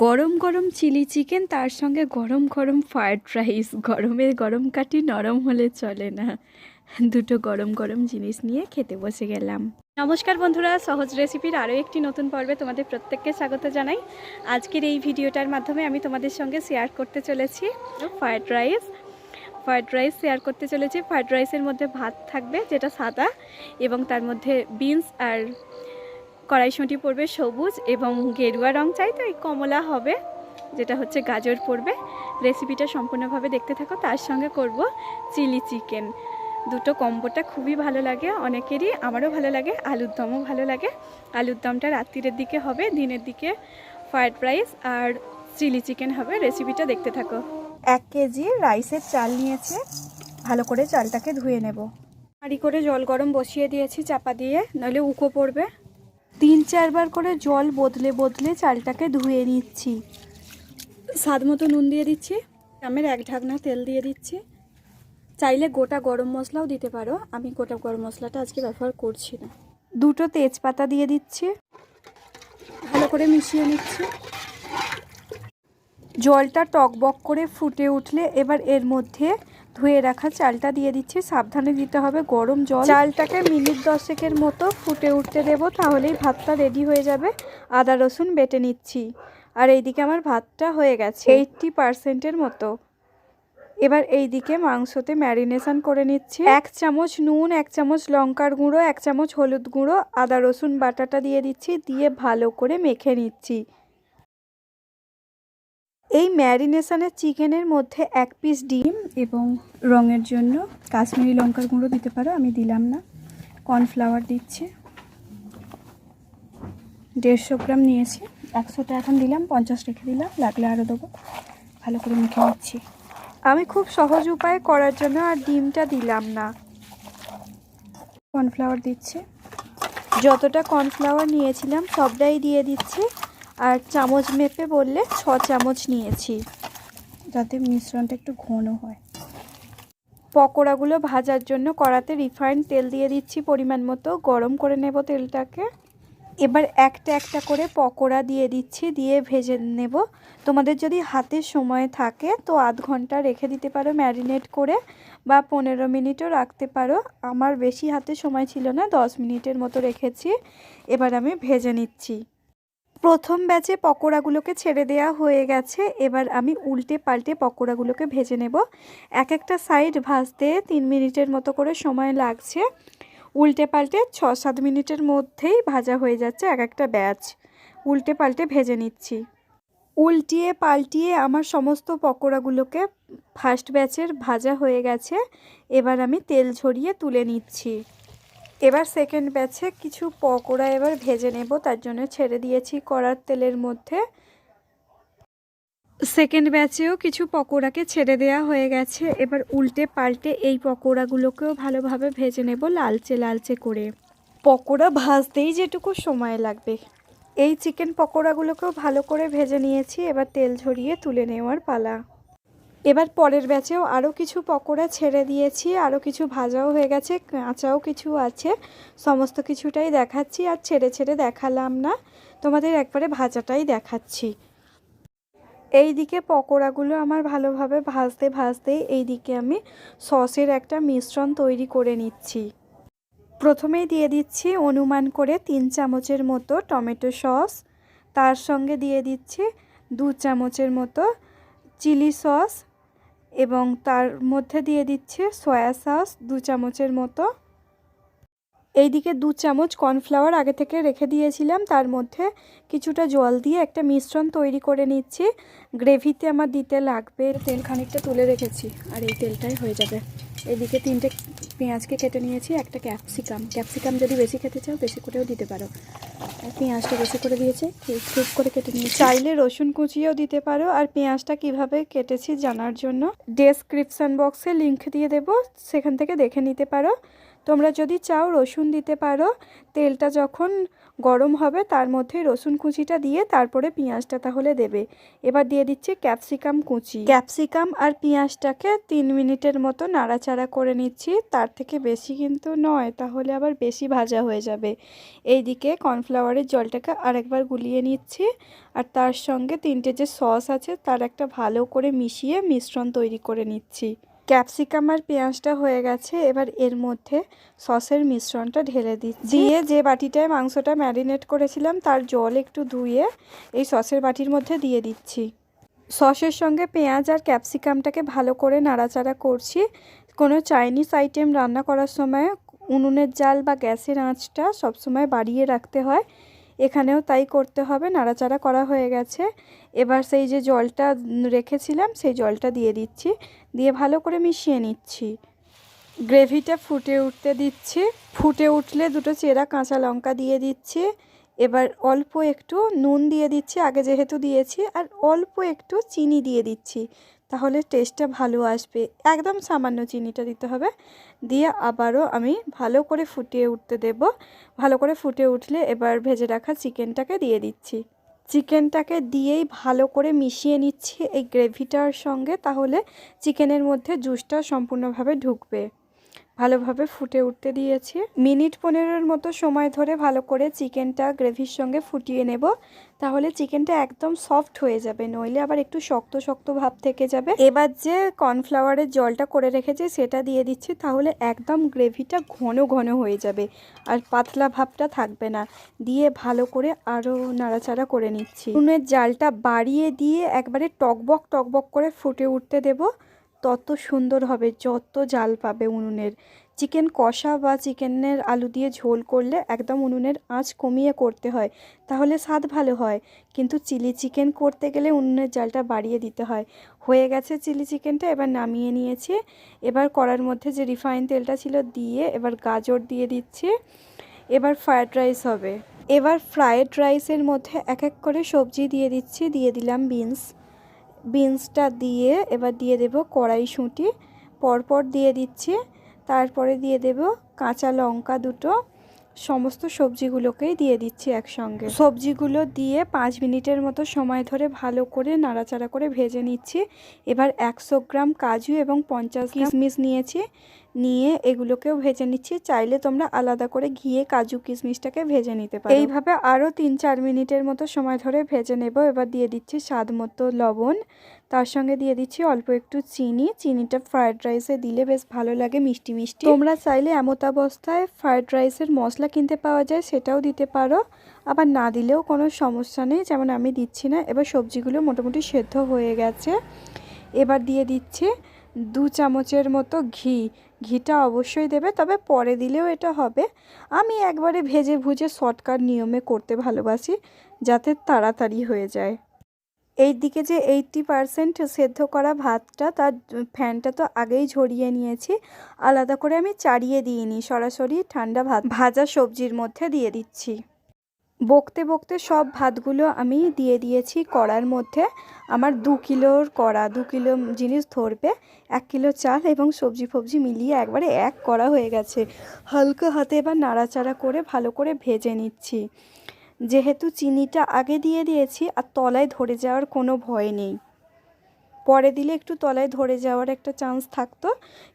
গরম গরম chilli chicken, তার সঙ্গে গরম গরম ফ্রায়েড রাইস, গরমে গরম কাটি নরম হলে চলে না। দুটো গরম গরম জিনিস নিয়ে খেতে বসে গেলাম। নমস্কার বন্ধুরা, সহজ রেসিপির আরও একটি নতুন পর্বে তোমাদের প্রত্যেককে স্বাগত জানাই। আজকের এই ভিডিওটার মাধ্যমে আমি তোমাদের সঙ্গে শেয়ার করতে চলেছি fried rice. Fried rice share করতে চলেছি। ফ্রায়েড রাইসের মধ্যে ভাত থাকবে, যেটা সাদা, এবং তার মধ্যে বিনস আর কড়াইশুঁটি পড়বে সবুজ এবং গেরুয়া রং চাই তো এই কমলা হবে, যেটা হচ্ছে গাজর পড়বে। রেসিপিটা সম্পূর্ণভাবে দেখতে থাকো, তার সঙ্গে করব চিলি চিকেন। দুটো কম্বোটা খুবই ভালো লাগে, অনেকেরই আমারও ভালো লাগে, আলুর দমও ভালো লাগে। আলুর দমটা রাত্রিরের দিকে হবে, দিনের দিকে ফ্রায়েড রাইস আর চিলি চিকেন হবে রেসিপিটা দেখতে থাকো। এক কেজি রাইসের চাল নিয়েছে, ভালো করে চালটাকে ধুয়ে নেব। হাঁড়ি করে জল গরম বসিয়ে দিয়েছি চাপা দিয়ে, নইলে উকো পড়বে। তিন চারবার করে জল বদলে বদলে চালটাকে ধুয়ে নিচ্ছি। স্বাদ মতো নুন দিয়ে দিচ্ছি, আমের এক ঢাকনা তেল দিয়ে দিচ্ছি। চাইলে গোটা গরম মশলাও দিতে পারো, আমি গোটা গরম মশলাটা আজকে ব্যবহার করছি না। দুটো তেজপাতা দিয়ে দিচ্ছি, ভালো করে মিশিয়ে নিচ্ছি। জলটা টকবক করে ফুটে উঠলে এবার এর মধ্যে ধুয়ে রাখা চালটা দিয়ে দিচ্ছি। সাবধানে দিতে হবে গরম জল। চালটাকে মিনিট দশেকের মতো ফুটে উঠতে দেবো, তাহলেই ভাতটা রেডি হয়ে যাবে। আদা রসুন বেটে নিচ্ছি। আর এইদিকে আমার ভাতটা হয়ে গেছে। এইটটি পারসেন্টের মতো। এবার এই দিকে মাংসতে ম্যারিনেশন করে নিচ্ছি। এক চামচ নুন, এক চামচ লঙ্কার গুঁড়ো, এক চামচ হলুদ গুঁড়ো, আদা রসুন বাটাটা দিয়ে দিচ্ছি, দিয়ে ভালো করে মেখে নিচ্ছি। এই ম্যারিনেশনের চিকেনের মধ্যে এক পিস ডিম এবং রঙের জন্য কাশ্মীরি লঙ্কার গুঁড়ো দিতে পারো, আমি দিলাম না। কর্নফ্লাওয়ার দিচ্ছি। দেড়শো গ্রাম নিয়েছি। একশোটা এখন দিলাম, পঞ্চাশ রেখে দিলাম, লাগলে আরও দেবো। ভালো করে মুখে নিচ্ছি। আমি খুব সহজ উপায়ে করার জন্য আর ডিমটা দিলাম না। কর্নফ্লাওয়ার দিচ্ছি। যতটা কর্নফ্লাওয়ার নিয়েছিলাম সবটাই দিয়ে দিচ্ছি। আর চামচ মেপে বললে ছ চামচ নিয়েছি। যাতে মিশ্রণটা একটু ঘন হয়। পকোড়াগুলো ভাজার জন্য কড়াতে রিফাইন্ড তেল দিয়ে দিচ্ছি পরিমাণ মতো। গরম করে নেব তেলটাকে। এবার একটা একটা করে পকোড়া দিয়ে দিচ্ছি, দিয়ে ভেজে নেব। তোমাদের যদি হাতে সময় থাকে তো আধ ঘণ্টা রেখে দিতে পারো ম্যারিনেট করে বা পনেরো মিনিটও রাখতে পারো। আমার বেশি হাতে সময় ছিল না, দশ মিনিটের মতো রেখেছি। এবার আমি ভেজে নিচ্ছি। প্রথম ব্যাচে পকোড়াগুলোকে ছেড়ে দেওয়া হয়ে গেছে। এবার আমি উল্টে পাল্টে পকোড়াগুলোকে ভেজে নেব। এক একটা সাইড ভাজতে তিন মিনিটের মতো করে সময় লাগছে। উল্টে পাল্টে ছ সাত মিনিটের মধ্যেই ভাজা হয়ে যাচ্ছে এক একটা ব্যাচ উল্টে পাল্টে ভেজে নিচ্ছি। উল্টিয়ে পাল্টিয়ে আমার সমস্ত পকোড়াগুলোকে ফার্স্ট ব্যাচের ভাজা হয়ে গেছে। এবার আমি তেল ঝরিয়ে তুলে নিচ্ছি। এবার সেকেন্ড ব্যাচে কিছু পকোড়া এবার ভেজে নেব, তার জন্য ছেড়ে দিয়েছি কড়ার তেলের মধ্যে। সেকেন্ড ব্যাচেও কিছু পকোড়াকে ছেড়ে দেওয়া হয়ে গেছে, এবার উল্টে পাল্টে এই পকোড়াগুলোকেও ভালোভাবে ভেজে নেব লালচে লালচে করে। পকোড়া ভাজতেই যেটুকু সময় লাগবে। এই চিকেন পকোড়াগুলোকেও ভালো করে ভেজে নিয়েছি, এবার তেল ঝরিয়ে তুলে নেওয়ার পালা। এবার পরের ব্যাচেও আরও কিছু পকোড়া ছেড়ে দিয়েছি আরও কিছু ভাজাও হয়ে গেছে, কাঁচাও কিছু আছে, সমস্ত কিছুটাই দেখাচ্ছি আর ছেড়ে ছেড়ে দেখালাম না, তোমাদের একবারে ভাজাটাই দেখাচ্ছি। এই দিকে পকোড়াগুলো আমার ভালোভাবে ভাজতে ভাজতেই এই দিকে আমি সসের একটা মিশ্রণ তৈরি করে নিচ্ছি। প্রথমেই দিয়ে দিচ্ছি অনুমান করে তিন চামচের মতো টমেটো সস, তার সঙ্গে দিয়ে দিচ্ছি দু চামচের মতো চিলি সস এবং তার মধ্যে দিয়ে দিচ্ছে সয়া সস দু চামচের মতো। এইদিকে দু চামচ কর্নফ্লাওয়ার আগে থেকে রেখে দিয়েছিলাম। তার মধ্যে কিছুটা জল দিয়ে একটা মিশ্রণ তৈরি করে নিচ্ছি। গ্রেভিতে আমার দিতে লাগবে। তেল খানিকটা তুলে রেখেছি আর এই তেলটাই হয়ে যাবে। এদিকে তিনটে পেঁয়াজকে কেটে নিয়েছি, একটা ক্যাপসিকাম। ক্যাপসিকাম যদি বেশি খেতে চাও, বেশি করেও দিতে পারো। পেঁয়াজটা বেশি করে দিয়েছে খুব করে কেটে নিয়েছি। চাইলে রসুন কুচিও দিতে পারো, আর পেঁয়াজটা কীভাবে কেটেছি জানার জন্য ডেসক্রিপশান বক্সে লিংক দিয়ে দেব, সেখান থেকে দেখে নিতে পারো। তোমরা যদি চাও রসুন দিতে পারো, তেলটা যখন গরম হবে, তার মধ্যে রসুন কুচিটা দিয়ে তারপরে পেঁয়াজটা তাহলে দেবে। এবার দিয়ে দিচ্ছি ক্যাপসিকাম কুচি। ক্যাপসিকাম আর পেঁয়াজটাকে তিন মিনিটের মতো নাড়াচাড়া করে নিচ্ছি। তার থেকে বেশি কিন্তু নয়, তাহলে আবার বেশি ভাজা হয়ে যাবে। এইদিকে কর্নফ্লাওয়ারের জলটাকে আরেকবার গুলিয়ে নিচ্ছি। আর তার সঙ্গে তিনটে যে সস আছে, তার একটা ভালো করে মিশিয়ে মিশ্রণ তৈরি করে নিচ্ছি। ক্যাপসিকাম আর পেঁয়াজটা হয়ে গেছে, এবার এর মধ্যে সসের মিশ্রণটা ঢেলে দিচ্ছি। দিয়ে যে বাটিটায় মাংসটা ম্যারিনেট করেছিলাম, তার জল একটু ধুয়ে এই সসের বাটির মধ্যে দিয়ে দিচ্ছি। সসের সঙ্গে পেঁয়াজ আর ক্যাপসিকামটাকে ভালো করে নাড়াচাড়া করছি। কোনো চাইনিজ আইটেম রান্না করার সময় উনুনের জাল বা গ্যাসের আঁচটা সবসময় বাড়িয়ে রাখতে হয়। এখানেও তাই করতে হবে, নাড়াচাড়া করা হয়ে গেছে। এবার সেই যে জলটা রেখেছিলাম, সেই জলটা দিয়ে দিচ্ছি। দিয়ে ভালো করে মিশিয়ে নিচ্ছি। গ্রেভিটা ফুটে উঠতে দিচ্ছি। ফুটে উঠলে দুটো চেরা কাঁচা লঙ্কা দিয়ে দিচ্ছি। এবার অল্প একটু নুন দিয়ে দিচ্ছি। আগে যেহেতু দিয়েছি, আর অল্প একটু চিনি দিয়ে দিচ্ছি। তাহলে টেস্টটা ভালো আসবে। একদম সামান্য চিনিটা দিতে হবে। দিয়ে আবারও আমি ভালো করে ফুটিয়ে উঠতে দেব। ভালো করে ফুটে উঠলে এবার ভেজে রাখা চিকেনটাকে দিয়ে দিচ্ছি। চিকেনটাকে দিয়েই ভালো করে মিশিয়ে নিচ্ছি এই গ্রেভিটার সঙ্গে। তাহলে চিকেনের মধ্যে জুসটা সম্পূর্ণভাবে ঢুকবে। ভালোভাবে ফুটে উঠতে দিয়েছি। মিনিট পনেরোর মতো সময় ধরে ভালো করে চিকেনটা গ্রেভির সঙ্গে ফুটিয়ে নেব। তাহলে চিকেনটা একদম সফট হয়ে যাবে, নইলে আবার একটু শক্ত শক্ত ভাব থেকে যাবে। এবার যে কর্নফ্লাওয়ারের জলটা করে রেখেছি সেটা দিয়ে দিচ্ছি, তাহলে একদম গ্রেভিটা ঘন ঘন হয়ে যাবে আর পাতলা ভাবটা থাকবে না। দিয়ে ভালো করে আরও নাড়াচাড়া করে নিচ্ছি। উনুনের জালটা বাড়িয়ে দিয়ে একবারে টকবক টকবক করে ফুটে উঠতে দেবো। তত সুন্দর হবে, যত জাল পাবে উনুনের। চিকেন কষা বা চিকেনের আলু দিয়ে ঝোল করলে একদম উনুনের আঁচ কমিয়ে করতে হয়, তাহলে স্বাদ ভালো হয়। কিন্তু চিলি চিকেন করতে গেলে উনুনের জালটা বাড়িয়ে দিতে হয়। হয়ে গেছে চিলি চিকেনটা, এবার নামিয়ে নিয়েছি। এবার কড়ার মধ্যে যে রিফাইন তেলটা ছিল দিয়ে এবার গাজর দিয়ে দিচ্ছি। এবার ফ্রায়েড রাইস হবে। এবার ফ্রায়েড রাইসের মধ্যে এক এক করে সবজি দিয়ে দিচ্ছি, দিয়ে দিলাম বিনস। বিনসটা দিয়ে এবার দিয়ে দেব কড়াইশুঁটি, পরপর দিয়ে দিচ্ছি, তারপরে দিয়ে দেব কাঁচা লঙ্কা দুটো সমস্ত সবজিগুলোকেই দিয়ে দিচ্ছি একসঙ্গে। সবজিগুলো দিয়ে পাঁচ মিনিটের মতো সময় ধরে ভালো করে নাড়াচাড়া করে ভেজে নিচ্ছি। এবার একশো গ্রাম কাজু এবং পঞ্চাশ কিশমিশ নিয়েছি। নিয়ে এগুলোকেও ভেজে নিচ্ছি। চাইলে তোমরা আলাদা করে ঘিয়ে কাজু কিশমিশটাকে ভেজে নিতে পারো। এইভাবে আরও তিন চার মিনিটের মতো সময় ধরে ভেজে নেব। এবার দিয়ে দিচ্ছি স্বাদ মতো লবণ। তার সঙ্গে দিয়ে দিচ্ছি অল্প একটু চিনি। চিনিটা ফ্রায়েড রাইসে দিলে বেশ ভালো লাগে, মিষ্টি মিষ্টি। তোমরা চাইলে এমতাবস্থায় ফ্রায়েড রাইসের মশলা কিনতে পাওয়া যায়, সেটাও দিতে পারো। আবার না দিলেও কোনো সমস্যা নেই, যেমন আমি দিচ্ছি না, এবার সবজিগুলো মোটামুটি সেদ্ধ হয়ে গেছে। এবার দিয়ে দিচ্ছে দু চামচের মতো ঘি। ঘিটা অবশ্যই দেবে, তবে পরে দিলেও এটা হবে। আমি একবারে ভেজে ভুজে শর্টকাট নিয়মে করতে ভালোবাসি, যাতে তাড়াতাড়ি হয়ে যায়। এই দিকে যে এইটটি পারসেন্ট সেদ্ধ করা ভাতটা, তার ফ্যানটা তো আগেই ঝরিয়ে নিয়েছি। আলাদা করে আমি চাড়িয়ে দিইনি, সরাসরি ঠান্ডা ভাত, ভাজা সবজির মধ্যে দিয়ে দিচ্ছি। বকতে বকতে সব ভাতগুলো আমি দিয়ে দিয়েছি কড়ার মধ্যে। আমার দু কিলোর কড়া, দু কিলো জিনিস ধরবে, এক কিলো চাল এবং সবজি ফবজি মিলিয়ে একবারে এক কড়া হয়ে গেছে। হালকা হাতে এবার নাড়াচাড়া করে ভালো করে ভেজে নিচ্ছি। যেহেতু চিনিটা আগে দিয়ে দিয়েছি আর তলায় ধরে যাওয়ার কোনো ভয় নেই। পরে দিলে একটু তলায় ধরে যাওয়ার একটা চান্স থাকতো,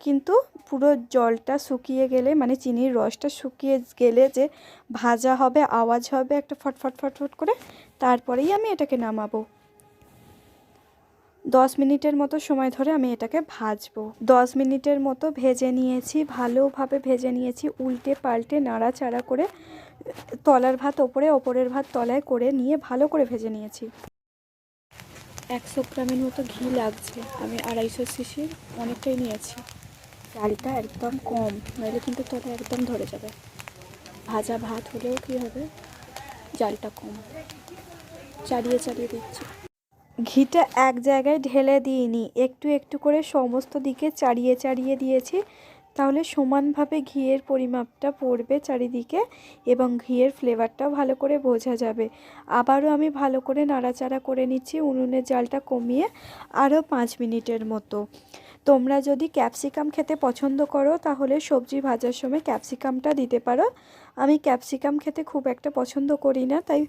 কিন্তু পুরো জলটা শুকিয়ে গেলে মানে চিনির রসটা শুকিয়ে গেলে যে ভাজা হবে, আওয়াজ হবে একটা ফটফট ফটফট করে, তারপরেই আমি এটাকে নামাবো। দশ মিনিটের মতো সময় ধরে আমি এটাকে ভাজবো। দশ মিনিটের মতো ভেজে নিয়েছি, ভালোভাবে ভেজে নিয়েছি, উল্টে পাল্টে নাড়াচাড়া করে তলার ভাত ওপরে ওপরের ভাত তলায় করে নিয়ে ভালো করে ভেজে নিয়েছি। একশো গ্রামের মতো ঘি লাগছে। আমি আড়াইশো সিসির অনেকটাই নিয়েছি। ডালটা একদম কম নইলে কিন্তু তলা একদম ধরে যাবে। ভাজা ভাত হলেও কী হবে? জালটা কম। চালিয়ে চালিয়ে দিচ্ছি। ঘিটা এক জায়গায় ঢেলে দিইনি একটু একটু করে সমস্ত দিকে চাড়িয়ে চাড়িয়ে দিয়েছি। তাহলে সমানভাবে ঘিয়ের পরিমাপটা পড়বে চারিদিকে এবং ঘিয়ের ফ্লেভারটাও ভালো করে বোঝা যাবে। আবারও আমি ভালো করে নাড়াচাড়া করে নিচ্ছি উনুনের জালটা কমিয়ে আরও পাঁচ মিনিটের মতো। তোমরা যদি ক্যাপসিকাম খেতে পছন্দ করো, তাহলে সবজি ভাজার সময় ক্যাপসিকামটা দিতে পারো। আমি ক্যাপসিকাম খেতে খুব একটা পছন্দ করি না, তাই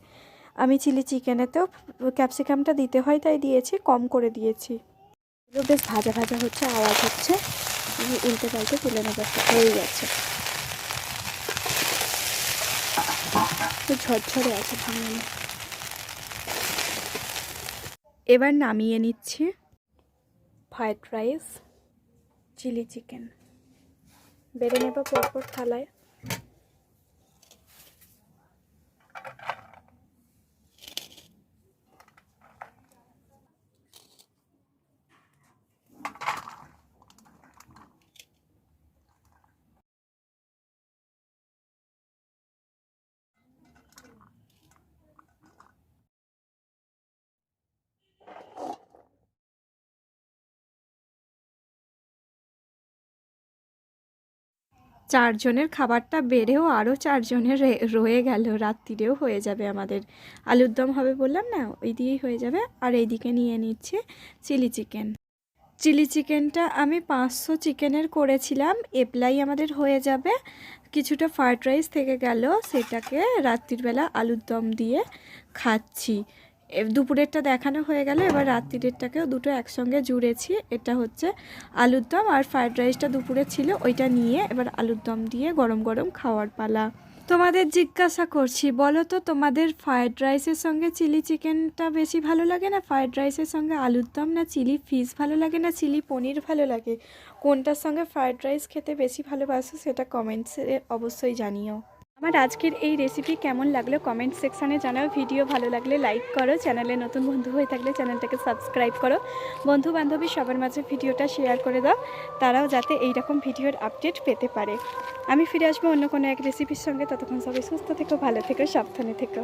আমি চিলি চিকেনেতেও ক্যাপসিকামটা দিতে হয়, তাই দিয়েছি, কম করে দিয়েছি। বেশ ভাজা ভাজা হচ্ছে, আওয়াজ হচ্ছে। উল্টে পাল্টে তুলে নেবার হয়ে গেছে। ঝরঝরে আছে ভাঙানো। এবার নামিয়ে নিচ্ছি ফ্রায়েড রাইস, চিলি চিকেন। বেড়ে নেব পরপর থালায়। চারজনের খাবারটা বেড়েও আরও চারজনের রয়ে গেল, রাত্রিরেও হয়ে যাবে আমাদের। আলুর দম হবে বললাম না, ওই দিয়েই হয়ে যাবে। আর এইদিকে নিয়ে নিচ্ছে চিলি চিকেন। চিলি চিকেনটা আমি পাঁচশো চিকেনের করেছিলাম, এপ্লাই আমাদের হয়ে যাবে। কিছুটা ফ্রায়েড রাইস থেকে গেল, সেটাকে রাত্রিবেলা আলুর দম দিয়ে খাচ্ছি। দুপুরেরটা দেখানো হয়ে গেল, এবার রাত্রিরেরটাকেও দুটো একসঙ্গে জুড়েছি। এটা হচ্ছে আলুর দম আর ফ্রায়েড রাইসটা দুপুরে ছিল, ওইটা নিয়ে এবার আলুর দম দিয়ে গরম গরম খাওয়ার পালা। তোমাদের জিজ্ঞাসা করছি, বলো তো তোমাদের ফ্রায়েড রাইসের সঙ্গে চিলি চিকেনটা বেশি ভালো লাগে না? ফ্রায়েড রাইসের সঙ্গে আলুর দম না চিলি ফিশ ভালো লাগে না চিলি পনির ভালো লাগে? কোনটার সঙ্গে ফ্রায়েড রাইস খেতে বেশি ভালোবাসো সেটা কমেন্টসে অবশ্যই জানিও। আমার আজকের এই রেসিপি কেমন লাগল কমেন্ট সেকশানে জানাও। ভিডিও ভালো লাগলে লাইক করো। চ্যানেলে নতুন বন্ধু হয়ে থাকলে চ্যানেলটাকে সাবস্ক্রাইব করো। বন্ধু বান্ধবী সবার মাঝে ভিডিওটা শেয়ার করে দাও। তারাও যাতে এই রকম ভিডিওর আপডেট পেতে পারে। আমি ফিরে আসব অন্য কোনো এক রেসিপির সঙ্গে। ততক্ষণ সবাই সুস্থ থেকো, ভালো থেকো, সাবধানে থেকো।